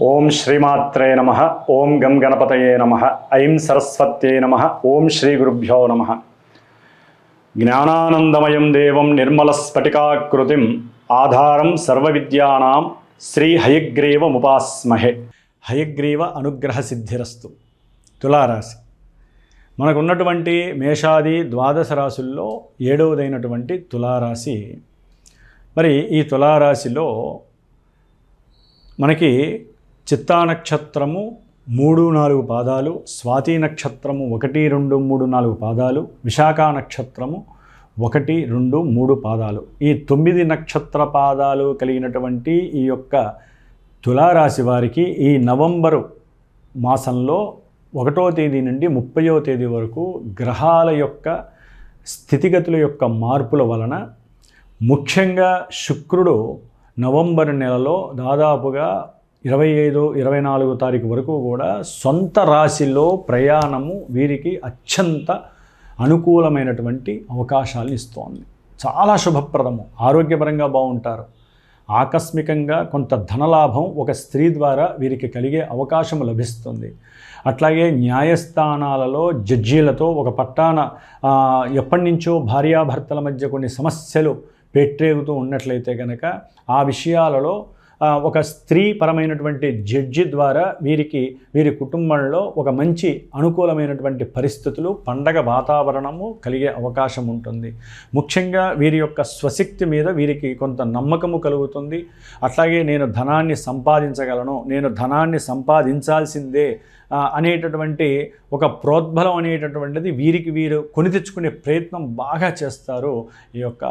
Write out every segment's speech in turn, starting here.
ఓం శ్రీమాత్రే నమ. ఓం గం గణపతయే నమ. ఐం సరస్వత్యే నమ. ఓం శ్రీ గురుభ్యో నమ. జ్ఞానానందమయం దేవం నిర్మలస్ఫటికాకృతిం ఆధారం సర్వవిద్యానాం శ్రీ హయగ్రీవముపాస్మహే హయగ్రీవ అనుగ్రహ సిద్ధిరస్తు. తులారాశి. మనకున్నటువంటి మేషాది ద్వాదశ రాశుల్లో ఏడవదైనటువంటి తులారాశి. మరి ఈ తులారాశిలో మనకి చిత్తా నక్షత్రము మూడు నాలుగు పాదాలు స్వాతి నక్షత్రము ఒకటి రెండు మూడు నాలుగు పాదాలు విశాఖ నక్షత్రము ఒకటి రెండు మూడు పాదాలు. ఈ తొమ్మిది నక్షత్ర పాదాలు కలిగినటువంటి ఈ యొక్క తులారాశి వారికి ఈ నవంబరు మాసంలో ఒకటో తేదీ నుండి ముప్పయో తేదీ వరకు గ్రహాల యొక్క స్థితిగతుల యొక్క మార్పుల వలన ముఖ్యంగా శుక్రుడు నవంబర్ నెలలో దాదాపుగా ఇరవై ఐదు ఇరవై నాలుగు తారీఖు వరకు కూడా సొంత రాశిలో ప్రయాణము వీరికి అత్యంత అనుకూలమైనటువంటి అవకాశాలను ఇస్తోంది. చాలా శుభప్రదము. ఆరోగ్యపరంగా బాగుంటారు. ఆకస్మికంగా కొంత ధనలాభం ఒక స్త్రీ ద్వారా వీరికి కలిగే అవకాశం లభిస్తుంది. అట్లాగే న్యాయస్థానాలలో జడ్జీలతో ఒక పట్టాన ఎప్పటి నుంచో భార్యాభర్తల మధ్య కొన్ని సమస్యలు పెట్టేగుతూ ఉన్నట్లయితే కనుక ఆ విషయాలలో ఒక స్త్రీ పరమైనటువంటి జడ్జి ద్వారా వీరికి వీరి కుటుంబంలో ఒక మంచి అనుకూలమైనటువంటి పరిస్థితులు పండగ వాతావరణము కలిగే అవకాశం ఉంటుంది. ముఖ్యంగా వీరి యొక్క స్వశక్తి మీద వీరికి కొంత నమ్మకము కలుగుతుంది. అట్లాగే నేను ధనాన్ని సంపాదించగలను నేను ధనాన్ని సంపాదించాల్సిందే అనేటటువంటి ఒక ప్రోద్బలం అనేటటువంటిది వీరికి వీరు కొని తెచ్చుకునే ప్రయత్నం బాగా చేస్తారు ఈ యొక్క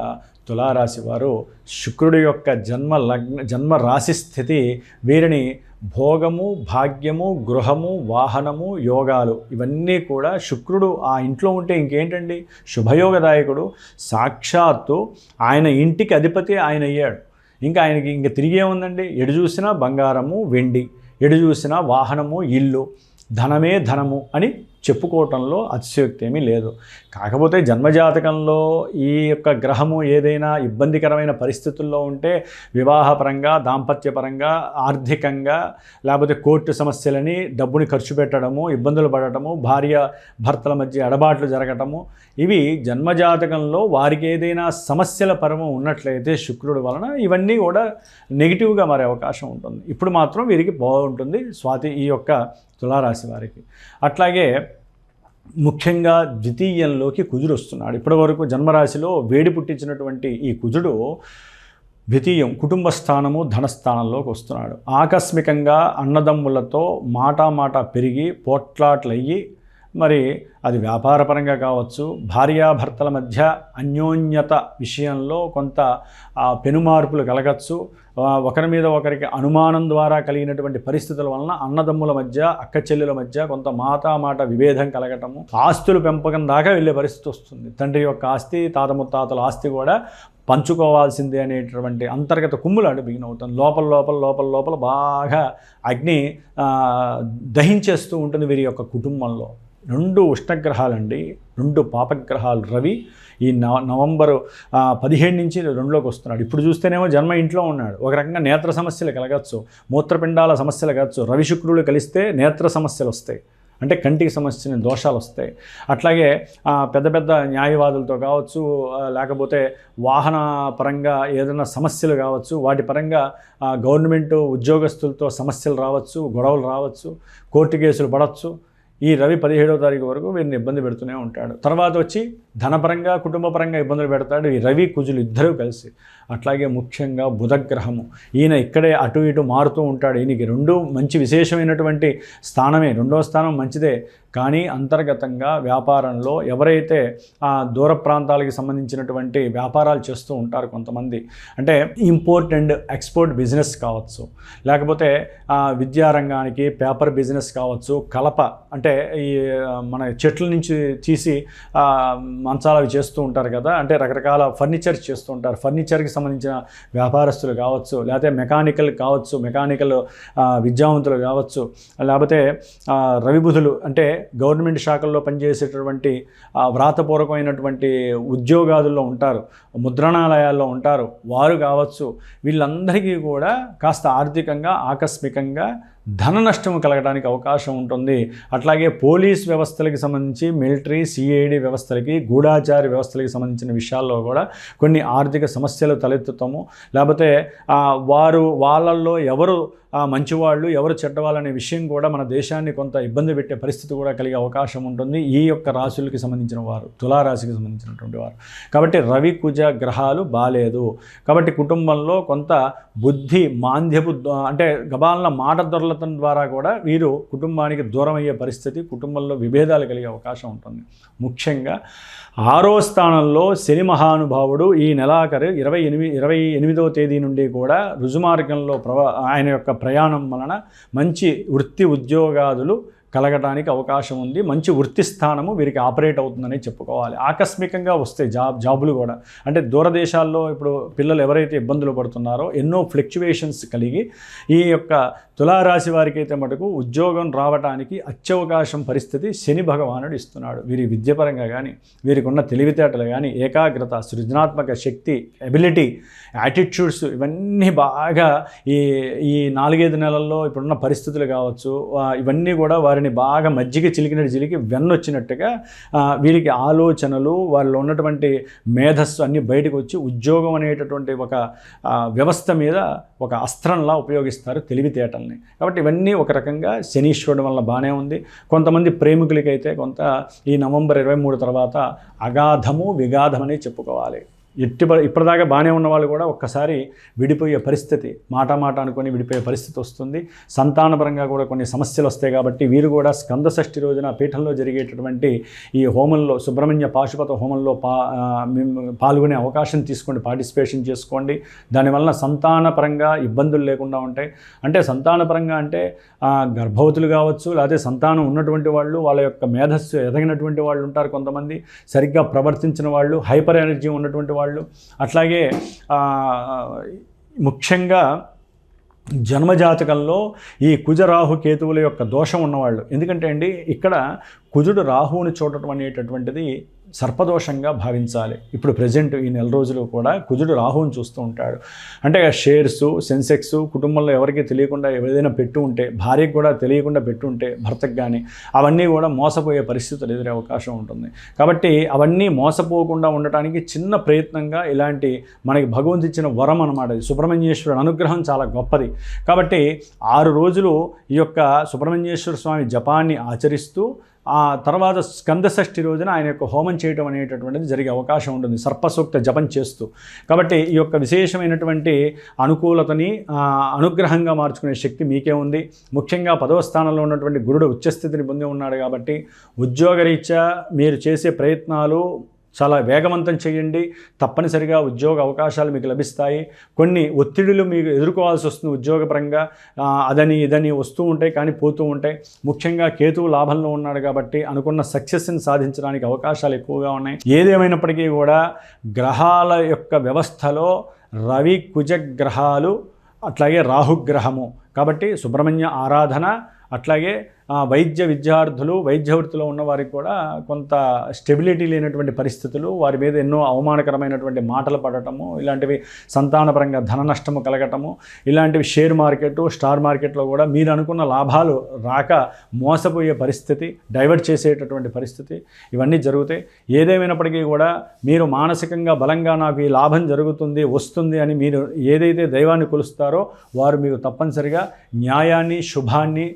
తులారాశి వారు. శుక్రుడి యొక్క జన్మ లగ్న జన్మ రాశి స్థితి వీరిని భోగము భాగ్యము గృహము వాహనము యోగాలు ఇవన్నీ కూడా శుక్రుడు ఆ ఇంట్లో ఉంటే ఇంకేంటండి? శుభయోగదాయకుడు సాక్షాత్తు ఆయన ఇంటికి అధిపతి ఆయన అయ్యాడు. ఇంకా ఆయనకి ఇంక తిరిగే ఉందండి ఎడు చూసినా బంగారము వెండి. ఎడు చూసినా వాహనము ఇల్లు ధనమే ధనము అని చెప్పుకోవటంలో అతిశయోక్తి ఏమీ లేదు. కాకపోతే జన్మజాతకంలో ఈ యొక్క గ్రహము ఏదైనా ఇబ్బందికరమైన పరిస్థితుల్లో ఉంటే వివాహపరంగా దాంపత్యపరంగా ఆర్థికంగా లేకపోతే కోర్టు సమస్యలని డబ్బుని ఖర్చు పెట్టడము ఇబ్బందులు పడటము భార్య భర్తల మధ్య ఎడబాట్లు జరగటము ఇవి జన్మజాతకంలో వారికి ఏదైనా సమస్యల పరము ఉన్నట్లయితే శుక్రుడు వలన ఇవన్నీ కూడా నెగిటివ్గా మారే అవకాశం ఉంటుంది. ఇప్పుడు మాత్రం వీరికి బాగుంటుంది స్వాతి ఈ యొక్క తులారాశి వారికి. అట్లాగే ముఖ్యంగా ద్వితీయంలోకి కుజుడు వస్తున్నాడు ఇప్పటివరకు జన్మరాశిలో వేడి పుట్టించినటువంటి ఈ కుజుడు ద్వితీయం కుటుంబ స్థానము ధనస్థానంలోకి వస్తున్నాడు. ఆకస్మికంగా అన్నదమ్ములతో మాటా మాట పెరిగి పోట్లాట్లయ్యి మరి అది వ్యాపారపరంగా కావచ్చు భార్యాభర్తల మధ్య అన్యోన్యత విషయంలో కొంత పెనుమార్పులు కలగచ్చు. ఒకరి మీద ఒకరికి అనుమానం ద్వారా కలిగినటువంటి పరిస్థితుల వలన అన్నదమ్ముల మధ్య అక్క చెల్లెల మధ్య కొంత మాటా మాట విభేదం కలగటము ఆస్తులు పెంపకం దాకా వెళ్ళే పరిస్థితి వస్తుంది. తండ్రి యొక్క ఆస్తి తాత ముత్తాతల ఆస్తి కూడా పంచుకోవాల్సిందే అనేటటువంటి అంతర్గత కుమ్ములాడు బిగిన్ అవుతుంది లోపల లోపల లోపల లోపల బాగా అగ్ని దహించేస్తూ ఉంటుంది వీరి యొక్క కుటుంబంలో. రెండు ఉష్ణగ్రహాలండి రెండు పాపగ్రహాలు. రవి ఈ నవ నవంబరు పదిహేడు నుంచి రెండులోకి వస్తున్నాడు. ఇప్పుడు చూస్తేనేమో జన్మ ఇంట్లో ఉన్నాడు. ఒక రకంగా నేత్ర సమస్యలు కలగచ్చు మూత్రపిండాల సమస్యలు కలగచ్చు. రవి శుక్రుడు కలిస్తే నేత్ర సమస్యలు వస్తాయి. అంటే కంటికి సంబంధించిన దోషాలు వస్తాయి. అట్లాగే పెద్ద పెద్ద న్యాయవాదులతో కావచ్చు లేకపోతే వాహన పరంగా ఏదైనా సమస్యలు కావచ్చు వాటి పరంగా గవర్నమెంటు గవర్నమెంట్ ఉద్యోగస్తులతో సమస్యలు రావచ్చు గొడవలు రావచ్చు కోర్టు కేసులు పడవచ్చు ఈ రవి పదిహేడవ తారీఖు వరకు వీరిని ఇబ్బంది పెడుతూనే ఉంటాడు. తర్వాత వచ్చి ధనపరంగా కుటుంబపరంగా ఇబ్బందులు పెడతాడు ఈ రవి కుజులు ఇద్దరూ కలిసి. అట్లాగే ముఖ్యంగా బుధగ్రహము. ఈయన ఇక్కడే అటు ఇటు మారుతూ ఉంటాడు. ఈయనకి రెండు మంచి విశేషమైనటువంటి స్థానమే. రెండో స్థానం మంచిదే. కానీ అంతర్గతంగా వ్యాపారంలో ఎవరైతే ఆ దూర ప్రాంతాలకు సంబంధించినటువంటి వ్యాపారాలు చేస్తూ ఉంటారు కొంతమంది అంటే ఇంపోర్ట్ అండ్ ఎక్స్పోర్ట్ బిజినెస్ కావచ్చు లేకపోతే ఆ, విద్యారంగానికి పేపర్ బిజినెస్ కావచ్చు కలప అంటే ఈ మన చెట్ల నుంచి తీసి మంచాలు అవి చేస్తూ ఉంటారు కదా అంటే రకరకాల ఫర్నిచర్ చేస్తూ ఉంటారు. ఫర్నిచర్కి సంబంధించిన వ్యాపారస్తులు కావచ్చు లేకపోతే మెకానికల్ కావచ్చు మెకానికల్ విద్యావంతులు కావచ్చు లేకపోతే రవిబుధులు అంటే గవర్నమెంట్ శాఖల్లో పనిచేసేటటువంటి వ్రాతపూర్వకమైనటువంటి ఉద్యోగాదుల్లో ఉంటారు ముద్రణాలయాల్లో ఉంటారు వారు కావచ్చు వీళ్ళందరికీ కూడా కాస్త ఆర్థికంగా ఆకస్మికంగా ధన నష్టం కలగడానికి అవకాశం ఉంటుంది. అట్లాగే పోలీస్ వ్యవస్థలకి సంబంధించి మిలిటరీ సిఐడి వ్యవస్థలకి గూఢాచార వ్యవస్థలకి సంబంధించిన విషయాల్లో కూడా కొన్ని ఆర్థిక సమస్యలు తలెత్తుతాము. లేకపోతే వారు వాళ్ళల్లో ఎవరు ఆ, మంచివాళ్ళు ఎవరు చెడ్డవాళ్ళు అనే విషయం కూడా మన దేశాన్ని కొంత ఇబ్బంది పెట్టే పరిస్థితి కూడా కలిగే అవకాశం ఉంటుంది. ఈ యొక్క రాశులకి సంబంధించిన వారు తులారాశికి సంబంధించినటువంటి వారు. కాబట్టి రవి కుజ గ్రహాలు బాలేదు. కాబట్టి కుటుంబంలో కొంత బుద్ధి మాంద్యపు అంటే గబాలన మాట దొరలతం ద్వారా కూడా వీరు కుటుంబానికి దూరం అయ్యే పరిస్థితి కుటుంబంలో విభేదాలు కలిగే అవకాశం ఉంటుంది. ముఖ్యంగా ఆరో స్థానంలో శని మహానుభావుడు ఈ నెలాఖరు ఇరవై ఎనిమిది ఇరవై ఎనిమిదవ తేదీ నుండి కూడా రుజుమార్గంలో ప్రవా ఆయన యొక్క ప్రయాణం వలన మంచి వృత్తి ఉద్యోగాదులు కలగడానికి అవకాశం ఉంది. మంచి వృత్తి స్థానము వీరికి ఆపరేట్ అవుతుందని చెప్పుకోవాలి. ఆకస్మికంగా వస్తే జాబ్ జాబులు కూడా. అంటే దూరదేశాల్లో ఇప్పుడు పిల్లలు ఎవరైతే ఇబ్బందులు పడుతున్నారో ఎన్నో ఫ్లక్చువేషన్స్ కలిగి ఈ యొక్క తులారాశి వారికి అయితే మటుకు ఉద్యోగం రావడానికి అత్యవకాశం పరిస్థితి శని భగవానుడు ఇస్తున్నాడు. వీరి విద్యపరంగా కానీ వీరికి ఉన్న తెలివితేటలు కానీ ఏకాగ్రత సృజనాత్మక శక్తి ఎబిలిటీ యాటిట్యూడ్స్ ఇవన్నీ బాగా ఈ ఈ నాలుగైదు నెలల్లో ఇప్పుడున్న పరిస్థితులు కావచ్చు ఇవన్నీ కూడా వారిని బాగా మజ్జిగ చిలికినట్టు చిలికి వెన్నొచ్చినట్టుగా వచ్చినట్టుగా వీరికి ఆలోచనలు వాళ్ళు ఉన్నటువంటి మేధస్సు అన్నీ బయటకు వచ్చి ఉద్యోగం అనేటటువంటి ఒక వ్యవస్థ మీద ఒక అస్త్రంలా ఉపయోగిస్తారు తెలివితేటల్ని. కాబట్టి ఇవన్నీ ఒక రకంగా శనీశ్వరుడు వల్ల బాగానే ఉంది. కొంతమంది ప్రేమికులకైతే కొంత ఈ నవంబర్ ఇరవై మూడు తర్వాత అగాధము విగాధమని చెప్పుకోవాలి. ఎట్టి ఇప్పటిదాకా బాగానే ఉన్న వాళ్ళు కూడా ఒక్కసారి విడిపోయే పరిస్థితి మాట మాట అనుకొని విడిపోయే పరిస్థితి వస్తుంది. సంతానపరంగా కూడా కొన్ని సమస్యలు వస్తాయి కాబట్టి వీరు కూడా స్కంద షష్ఠి రోజున పీఠంలో జరిగేటటువంటి ఈ హోమంలో సుబ్రహ్మణ్య పాశుపత హోమంలో పా పాల్గొనే అవకాశం తీసుకోండి పార్టిసిపేషన్ చేసుకోండి. దానివల్ల సంతానపరంగా ఇబ్బందులు లేకుండా ఉంటాయి. అంటే సంతానపరంగా అంటే గర్భవతులు కావచ్చు లేకపోతే సంతానం ఉన్నటువంటి వాళ్ళు వాళ్ళ యొక్క మేధస్సు ఎదగినటువంటి వాళ్ళు ఉంటారు కొంతమంది. సరిగ్గా ప్రవర్తించిన వాళ్ళు హైపర్ ఎనర్జీ ఉన్నటువంటి వాళ్ళు వాళ్ళు. అట్లాగే ముఖ్యంగా జన్మజాతకంలో ఈ కుజ రాహు కేతువుల యొక్క దోషం ఉన్నవాళ్ళు. ఎందుకంటే అండి ఇక్కడ కుజుడు రాహువుని చూడటం అనేటటువంటిది సర్పదోషంగా భావించాలి. ఇప్పుడు ప్రజెంట్ ఈ నెల రోజులు కూడా కుజుడు రాహువుని చూస్తూ ఉంటాడు. అంటే షేర్స్ సెన్సెక్స్ కుటుంబంలో ఎవరికీ తెలియకుండా ఏదైనా పెట్టు ఉంటే భార్యకు కూడా తెలియకుండా పెట్టు ఉంటే భర్తకు కానీ అవన్నీ కూడా మోసపోయే పరిస్థితులు ఎదురే అవకాశం ఉంటుంది. కాబట్టి అవన్నీ మోసపోకుండా ఉండటానికి చిన్న ప్రయత్నంగా ఇలాంటి మనకి భగవంతు ఇచ్చిన వరం అనమాట సుబ్రహ్మణ్యేశ్వరుడు అనుగ్రహం చాలా గొప్పది. కాబట్టి ఆరు రోజులు ఈ యొక్క సుబ్రహ్మణ్యేశ్వర స్వామి జపాన్ని ఆచరిస్తూ ఆ తర్వాత స్కందషష్ఠి రోజున ఆయన యొక్క హోమం చేయటం అనేటటువంటిది జరిగే అవకాశం ఉంటుంది. సర్పసూక్త జపం చేస్తూ. కాబట్టి ఈ యొక్క విశేషమైనటువంటి అనుకూలతని అనుగ్రహంగా మార్చుకునే శక్తి మీకే ఉంది. ముఖ్యంగా పదవ స్థానంలో ఉన్నటువంటి గురుడు ఉచ్చస్థితిని పొంది ఉన్నాడు కాబట్టి ఉద్యోగరీత్యా మీరు చేసే ప్రయత్నాలు చాలా వేగవంతం చేయండి. తప్పనిసరిగా ఉద్యోగ అవకాశాలు మీకు లభిస్తాయి. కొన్ని ఒత్తిడులు మీకు ఎదుర్కోవాల్సి వస్తుంది ఉద్యోగపరంగా. అదని ఇదని వస్తూ ఉంటాయి కానీ పోతూ ఉంటాయి. ముఖ్యంగా కేతువు లాభంలో ఉన్నాడు కాబట్టి అనుకున్న సక్సెస్ని సాధించడానికి అవకాశాలు ఎక్కువగా ఉన్నాయి. ఏదేమైనప్పటికీ కూడా గ్రహాల యొక్క వ్యవస్థలో రవి కుజ గ్రహాలు అట్లాగే రాహుగ్రహము. కాబట్టి సుబ్రహ్మణ్య ఆరాధన అట్లాగే వైద్య విద్యార్థులు వైద్య వృత్తిలో ఉన్న వారికి కూడా కొంత స్టెబిలిటీ లేనటువంటి పరిస్థితులు వారి మీద ఎన్నో అవమానకరమైనటువంటి మాటలు పడటము ఇలాంటివి సంతానపరంగా ధన నష్టము కలగటము ఇలాంటివి షేర్ మార్కెట్ స్టార్ మార్కెట్లో కూడా మీరు అనుకున్న లాభాలు రాక మోసపోయే పరిస్థితి డైవర్ట్ చేసేటటువంటి పరిస్థితి ఇవన్నీ జరుగుతాయి. ఏదేమైనప్పటికీ కూడా మీరు మానసికంగా బలంగా నాకు ఈ లాభం జరుగుతుంది వస్తుంది అని మీరు ఏదైతే దైవాన్ని కొలుస్తారో వారు మీకు తప్పనిసరిగా న్యాయాన్ని శుభాన్ని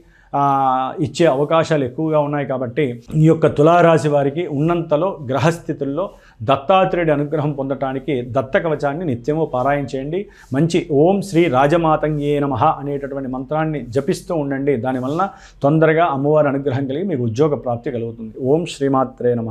ఇచ్చే అవకాశాలు ఎక్కువగా ఉన్నాయి కాబట్టి ఈ యొక్క తులారాశి వారికి ఉన్నంతలో గ్రహస్థితుల్లో దత్తాత్రేయుడి అనుగ్రహం పొందటానికి దత్త కవచాన్ని నిత్యము పారాయణ చేయండి. మంచి ఓం శ్రీ రాజమాతంగే నమ అనేటటువంటి మంత్రాన్ని జపిస్తూ ఉండండి. దానివలన తొందరగా అమ్మవారి అనుగ్రహం కలిగి మీకు ఉద్యోగ ప్రాప్తి కలుగుతుంది. ఓం శ్రీమాత్రే నమ.